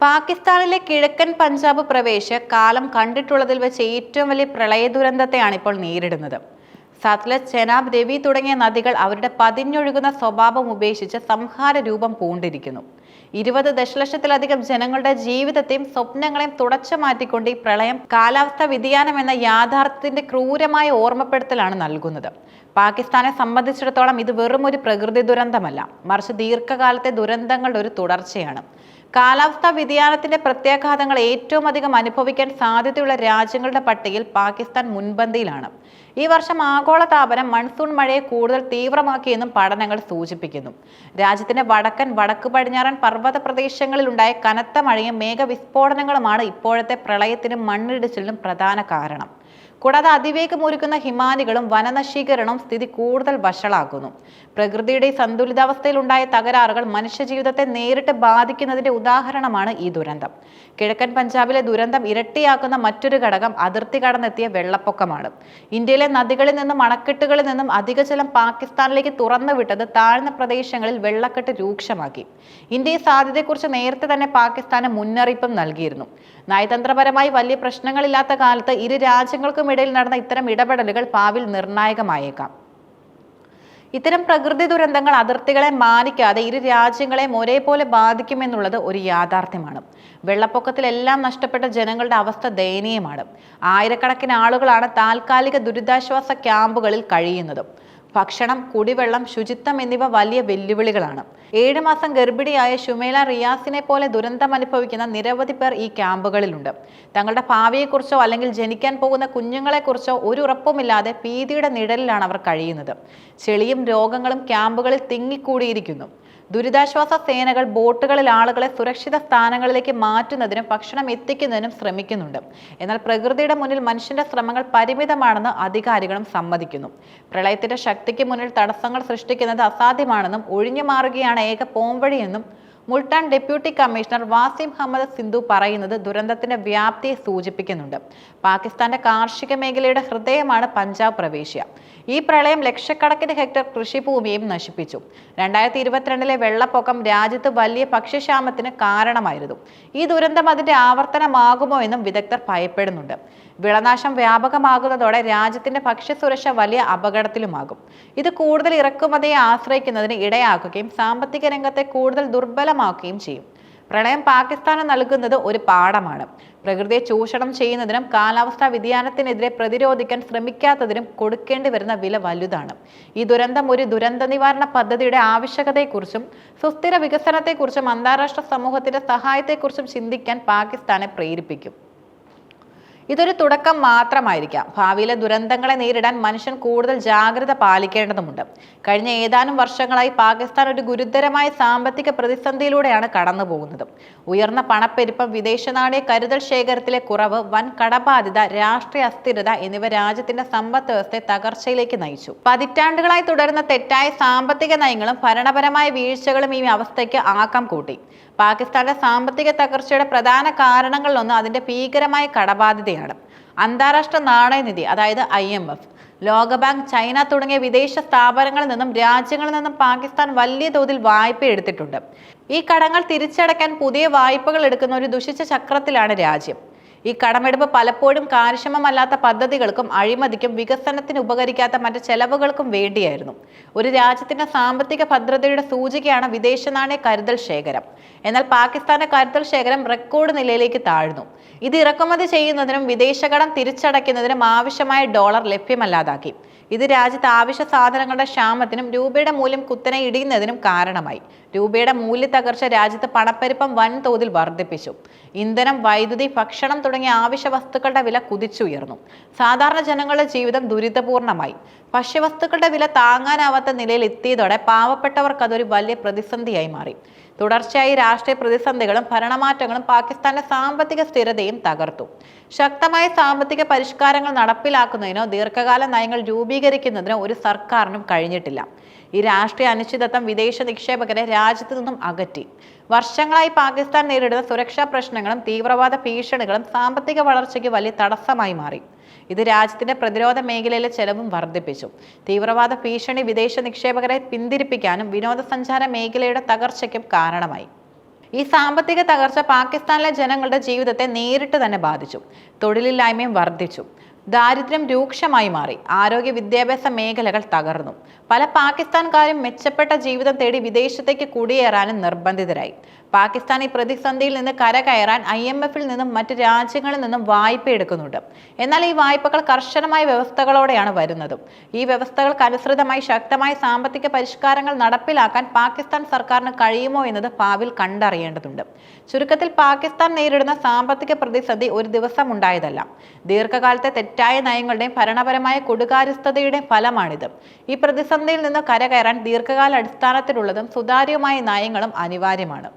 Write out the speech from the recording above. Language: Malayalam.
പാകിസ്ഥാനിലെ കിഴക്കൻ പഞ്ചാബ് പ്രവേശ കാലം കണ്ടിട്ടുള്ളതിൽ വെച്ച് ഏറ്റവും വലിയ പ്രളയ ദുരന്തത്തെയാണ് ഇപ്പോൾ നേരിടുന്നത്. സത്ലജ് ചെനാബ് രവി തുടങ്ങിയ നദികൾ അവരുടെ പതിഞ്ഞൊഴുകുന്ന സ്വഭാവം ഉപേക്ഷിച്ച് സംഹാര രൂപം പൂണ്ടിരിക്കുന്നു. ഇരുപത് ദശലക്ഷത്തിലധികം ജനങ്ങളുടെ ജീവിതത്തെയും സ്വപ്നങ്ങളെയും തുടച്ചു മാറ്റിക്കൊണ്ട് ഈ പ്രളയം കാലാവസ്ഥാ വ്യതിയാനം എന്ന യാഥാർത്ഥ്യത്തിന്റെ ക്രൂരമായ ഓർമ്മപ്പെടുത്തലാണ് നൽകുന്നത്. പാകിസ്ഥാനെ സംബന്ധിച്ചിടത്തോളം ഇത് വെറും ഒരു പ്രകൃതി ദുരന്തമല്ല. മറിച്ച് ദീർഘകാലത്തെ ദുരന്തങ്ങളുടെ ഒരു തുടർച്ചയാണ്. കാലാവസ്ഥാ വ്യതിയാനത്തിന്റെ പ്രത്യാഘാതങ്ങൾ ഏറ്റവും അധികം അനുഭവിക്കാൻ സാധ്യതയുള്ള രാജ്യങ്ങളുടെ പട്ടികയിൽ പാകിസ്ഥാൻ മുൻപന്തിയിലാണ്. ഈ വർഷം ആഗോള താപനം മൺസൂൺ മഴയെ കൂടുതൽ തീവ്രമാക്കിയെന്നും പഠനങ്ങൾ സൂചിപ്പിക്കുന്നു. രാജ്യത്തിന്റെ വടക്കൻ വടക്ക് പടിഞ്ഞാറൻ പർവത പ്രദേശങ്ങളിലുണ്ടായ കനത്ത മഴയും മേഘവിസ്ഫോടനങ്ങളുമാണ് ഇപ്പോഴത്തെ പ്രളയത്തിനും മണ്ണിടിച്ചിലിനും പ്രധാന കാരണം. കൂടാതെ അതിവേഗമൊരുക്കുന്ന ഹിമാനികളും വനനശീകരണവും സ്ഥിതി കൂടുതൽ വഷളാക്കുന്നു. പ്രകൃതിയുടെ സന്തുലിതാവസ്ഥയിലുണ്ടായ തകരാറുകൾ മനുഷ്യജീവിതത്തെ നേരിട്ട് ബാധിക്കുന്നതിന്റെ ഉദാഹരണമാണ് ഈ ദുരന്തം. കിഴക്കൻ പഞ്ചാബിലെ ദുരന്തം ഇരട്ടിയാക്കുന്ന മറ്റൊരു ഘടകം അതിർത്തി കടന്നെത്തിയ വെള്ളപ്പൊക്കമാണ്. ഇന്ത്യയിലെ നദികളിൽ നിന്നും അണക്കെട്ടുകളിൽ നിന്നും അധിക ജലം പാകിസ്ഥാനിലേക്ക് തുറന്നുവിട്ടത് താഴ്ന്ന പ്രദേശങ്ങളിൽ വെള്ളക്കെട്ട് രൂക്ഷമാക്കി. ഇന്ത്യയെ സാധ്യതയെക്കുറിച്ച് നേരത്തെ തന്നെ പാകിസ്ഥാന് മുന്നറിയിപ്പും നൽകിയിരുന്നു. നയതന്ത്രപരമായി വലിയ പ്രശ്നങ്ങളില്ലാത്ത കാലത്ത് ഇരു രാജ്യങ്ങൾക്കും ഇടയിൽ നടന്ന ഇത്തരം ഇടപെടലുകൾ ഭാവിയിൽ നിർണായകമായേക്കാം. ഇത്തരം പ്രകൃതി ദുരന്തങ്ങൾ അതിർത്തികളെ മാനിക്കാതെ ഇരു രാജ്യങ്ങളെയും ഒരേപോലെ ബാധിക്കുമെന്നുള്ളത് ഒരു യാഥാർത്ഥ്യമാണ്. വെള്ളപ്പൊക്കത്തിലെല്ലാം നഷ്ടപ്പെട്ട ജനങ്ങളുടെ അവസ്ഥ ദയനീയമാണ്. ആയിരക്കണക്കിന് ആളുകളാണ് താൽക്കാലിക ദുരിതാശ്വാസ ക്യാമ്പുകളിൽ കഴിയുന്നത്. ഭക്ഷണം കുടിവെള്ളം ശുചിത്വം എന്നിവ വലിയ വെല്ലുവിളികളാണ്. ഏഴ് മാസം ഗർഭിണിയായ ഷുമേല റിയാസിനെ പോലെ ദുരന്തം അനുഭവിക്കുന്ന നിരവധി പേർ ഈ ക്യാമ്പുകളിലുണ്ട്. തങ്ങളുടെ ഭാവിയെക്കുറിച്ചോ അല്ലെങ്കിൽ ജനിക്കാൻ പോകുന്ന കുഞ്ഞുങ്ങളെക്കുറിച്ചോ ഒരു ഉറപ്പുമില്ലാതെ ഭീതിയുടെ നിഴലിലാണ് അവർ കഴിയുന്നത്. ചെളിയും രോഗങ്ങളും ക്യാമ്പുകളിൽ തിങ്ങിക്കൂടിയിരിക്കുന്നു. ദുരിതാശ്വാസ സേനകൾ ബോട്ടുകളിൽ ആളുകളെ സുരക്ഷിത സ്ഥാനങ്ങളിലേക്ക് മാറ്റുന്നതിനും ഭക്ഷണം എത്തിക്കുന്നതിനും ശ്രമിക്കുന്നുണ്ട്. എന്നാൽ പ്രകൃതിയുടെ മുന്നിൽ മനുഷ്യന്റെ ശ്രമങ്ങൾ പരിമിതമാണെന്ന് അധികാരികളും സമ്മതിക്കുന്നു. പ്രളയത്തിന്റെ ശക്തിക്ക് മുന്നിൽ തടസ്സങ്ങൾ സൃഷ്ടിക്കുന്നത് അസാധ്യമാണെന്നും ഒഴിഞ്ഞു മാറുകയാണ് ഏക പോംവഴിയെന്നും മുൾട്ടാൻ ഡെപ്യൂട്ടി കമ്മീഷണർ വാസിം അഹമ്മദ് സിന്ധു പറയുന്നത് ദുരന്തത്തിന്റെ വ്യാപ്തിയെ സൂചിപ്പിക്കുന്നുണ്ട്. പാകിസ്ഥാന്റെ കാർഷിക മേഖലയുടെ ഹൃദയമാണ് പഞ്ചാബ് പ്രവേശ്യ. ഈ പ്രളയം ലക്ഷക്കണക്കിന് ഹെക്ടർ കൃഷിഭൂമിയും നശിപ്പിച്ചു. രണ്ടായിരത്തി ഇരുപത്തിരണ്ടിലെ വെള്ളപ്പൊക്കം രാജ്യത്ത് വലിയ ഭക്ഷ്യക്ഷാമത്തിന് കാരണമായിരുന്നു. ഈ ദുരന്തം അതിന്റെ ആവർത്തനമാകുമോ എന്നും വിദഗ്ധർ ഭയപ്പെടുന്നുണ്ട്. വിളനാശം വ്യാപകമാകുന്നതോടെ രാജ്യത്തിന്റെ ഭക്ഷ്യസുരക്ഷ വലിയ അപകടത്തിലുമാകും. ഇത് കൂടുതൽ ഇറക്കുമതിയെ ആശ്രയിക്കുന്നതിന് ഇടയാക്കുകയും സാമ്പത്തിക രംഗത്തെ കൂടുതൽ ദുർബലമാക്കുകയും ചെയ്യും. പ്രളയം പാകിസ്ഥാന് നൽകുന്നത് ഒരു പാഠമാണ്. പ്രകൃതിയെ ചൂഷണം ചെയ്യുന്നതിനും കാലാവസ്ഥാ വ്യതിയാനത്തിനെതിരെ പ്രതിരോധിക്കാൻ ശ്രമിക്കാത്തതിനും കൊടുക്കേണ്ടി വരുന്ന വില വലുതാണ്. ഈ ദുരന്തം ഒരു ദുരന്ത നിവാരണ പദ്ധതിയുടെ ആവശ്യകതയെക്കുറിച്ചും സുസ്ഥിര വികസനത്തെക്കുറിച്ചും അന്താരാഷ്ട്ര സമൂഹത്തിന്റെ സഹായത്തെക്കുറിച്ചും ചിന്തിക്കാൻ പാകിസ്ഥാനെ പ്രേരിപ്പിക്കും. ഇതൊരു തുടക്കം മാത്രമായിരിക്കാം. ഭാവിയിലെ ദുരന്തങ്ങളെ നേരിടാൻ മനുഷ്യൻ കൂടുതൽ ജാഗ്രത പാലിക്കേണ്ടതുണ്ട് കഴിഞ്ഞ ഏതാനും വർഷങ്ങളായി പാകിസ്ഥാൻ ഒരു ഗുരുതരമായ സാമ്പത്തിക പ്രതിസന്ധിയിലൂടെയാണ് കടന്നു പോകുന്നത് ഉയർന്ന പണപ്പെരുപ്പം വിദേശ നാണയ കരുതൽ ശേഖരത്തിലെ കുറവ് വൻ കടബാധ്യത രാഷ്ട്രീയ അസ്ഥിരത എന്നിവ രാജ്യത്തിന്റെ സമ്പദ് വ്യവസ്ഥയെ തകർച്ചയിലേക്ക് നയിച്ചു. പതിറ്റാണ്ടുകളായി തുടരുന്ന തെറ്റായ സാമ്പത്തിക നയങ്ങളും ഭരണപരമായ വീഴ്ചകളും ഈ അവസ്ഥയ്ക്ക് ആക്കം കൂട്ടി. പാകിസ്ഥാന്റെ സാമ്പത്തിക തകർച്ചയുടെ പ്രധാന കാരണങ്ങളിലൊന്ന് അതിന്റെ ഭീകരമായ കടബാധ്യതയാണ്. അന്താരാഷ്ട്ര നാണയനിധി അതായത് ഐ എം എഫ് ലോകബാങ്ക് ചൈന തുടങ്ങിയ വിദേശ സ്ഥാപനങ്ങളിൽ നിന്നും രാജ്യങ്ങളിൽ നിന്നും പാകിസ്ഥാൻ വലിയ തോതിൽ വായ്പ എടുത്തിട്ടുണ്ട്. ഈ കടങ്ങൾ തിരിച്ചടയ്ക്കാൻ പുതിയ വായ്പകൾ എടുക്കുന്ന ഒരു ദുഷിച്ച ചക്രത്തിലാണ് രാജ്യം. ഈ കടമെടുപ്പ് പലപ്പോഴും കാര്യക്ഷമമല്ലാത്ത പദ്ധതികൾക്കും അഴിമതിക്കും വികസനത്തിന് ഉപകരിക്കാത്ത മറ്റ് ചെലവുകൾക്കും വേണ്ടിയായിരുന്നു. ഒരു രാജ്യത്തിന്റെ സാമ്പത്തിക ഭദ്രതയുടെ സൂചികയാണ് വിദേശ നാണയ കരുതൽ ശേഖരം. എന്നാൽ പാകിസ്ഥാന്റെ കരുതൽ ശേഖരം റെക്കോർഡ് നിലയിലേക്ക് താഴ്ന്നു. ഇത് ഇറക്കുമതി ചെയ്യുന്നതിനും വിദേശകടം തിരിച്ചടയ്ക്കുന്നതിനും ആവശ്യമായ ഡോളർ ലഭ്യമല്ലാതാക്കി. ഇത് രാജ്യത്ത് ആവശ്യ സാധനങ്ങളുടെ ക്ഷാമത്തിനും രൂപയുടെ മൂല്യം കുത്തനെ ഇടിയുന്നതിനും കാരണമായി. രൂപയുടെ മൂല്യത്തകർച്ച രാജ്യത്ത് പണപ്പെരുപ്പം വൻതോതിൽ വർദ്ധിപ്പിച്ചു. ഇന്ധനം വൈദ്യുതി ഭക്ഷണം തുടങ്ങിയ ആവശ്യ വസ്തുക്കളുടെ വില കുതിച്ചുയർന്നു. സാധാരണ ജനങ്ങളുടെ ജീവിതം ദുരിതപൂർണമായി. ഭക്ഷ്യവസ്തുക്കളുടെ വില താങ്ങാനാവാത്ത നിലയിൽ എത്തിയതോടെ പാവപ്പെട്ടവർക്ക് അതൊരു വലിയ പ്രതിസന്ധിയായി മാറി. തുടർച്ചയായി രാഷ്ട്രീയ പ്രതിസന്ധികളും ഭരണമാറ്റങ്ങളും പാകിസ്ഥാന്റെ സാമ്പത്തിക സ്ഥിരതയും തകർത്തു. ശക്തമായ സാമ്പത്തിക പരിഷ്കാരങ്ങൾ നടപ്പിലാക്കുന്നതിനോ ദീർഘകാല നയങ്ങൾ രൂപീകരിക്കുന്നതിനോ ഒരു സർക്കാരിനും കഴിഞ്ഞിട്ടില്ല. ഈ രാഷ്ട്രീയ അനിശ്ചിതത്വം വിദേശ നിക്ഷേപകരെ രാജ്യത്തു നിന്നും അകറ്റി. വർഷങ്ങളായി പാകിസ്ഥാൻ നേരിടുന്ന സുരക്ഷാ പ്രശ്നങ്ങളും തീവ്രവാദ ഭീഷണികളും സാമ്പത്തിക വളർച്ചയ്ക്ക് വലിയ തടസ്സമായി മാറി. ഇത് രാജ്യത്തിന്റെ പ്രതിരോധ മേഖലയിലെ ചെലവും വർദ്ധിപ്പിച്ചു. തീവ്രവാദ ഭീഷണി വിദേശ നിക്ഷേപകരെ പിന്തിരിപ്പിക്കാനും വിനോദസഞ്ചാര മേഖലയുടെ തകർച്ചയ്ക്കും കാരണമായി. ഈ സാമ്പത്തിക തകർച്ച പാകിസ്ഥാനിലെ ജനങ്ങളുടെ ജീവിതത്തെ നേരിട്ട് തന്നെ ബാധിച്ചു. തൊഴിലില്ലായ്മയും വർദ്ധിച്ചു. ദാരിദ്ര്യം രൂക്ഷമായി മാറി. ആരോഗ്യ വിദ്യാഭ്യാസ മേഖലകൾ തകർന്നു. പല പാകിസ്ഥാൻകാരും മെച്ചപ്പെട്ട ജീവിതം തേടി വിദേശത്തേക്ക് കുടിയേറാനും നിർബന്ധിതരായി. പാകിസ്ഥാൻ ഈ പ്രതിസന്ധിയിൽ നിന്ന് കരകയറാൻ ഐ എം എഫിൽ നിന്നും മറ്റ് രാജ്യങ്ങളിൽ നിന്നും വായ്പ എടുക്കുന്നുണ്ട്. എന്നാൽ ഈ വായ്പകൾ കർശനമായ വ്യവസ്ഥകളോടെയാണ് വരുന്നതും. ഈ വ്യവസ്ഥകൾക്ക് അനുസൃതമായി ശക്തമായ സാമ്പത്തിക പരിഷ്കാരങ്ങൾ നടപ്പിലാക്കാൻ പാകിസ്ഥാൻ സർക്കാരിന് കഴിയുമോ എന്നത് ഭാവിയിൽ കണ്ടറിയേണ്ടതുണ്ട്. ചുരുക്കത്തിൽ പാകിസ്ഥാൻ നേരിടുന്ന സാമ്പത്തിക പ്രതിസന്ധി ഒരു ദിവസം ഉണ്ടായതല്ല. ദീർഘകാലത്തെ തെറ്റായ നയങ്ങളുടെയും ഭരണപരമായ കൊടുകാര്യസ്ഥതയുടെയും ഫലമാണിത്. ഈ പ്രതിസന്ധിയിൽ നിന്ന് കരകയറാൻ ദീർഘകാല അടിസ്ഥാനത്തിലുള്ളതും സുതാര്യമായ നയങ്ങളും അനിവാര്യമാണ്.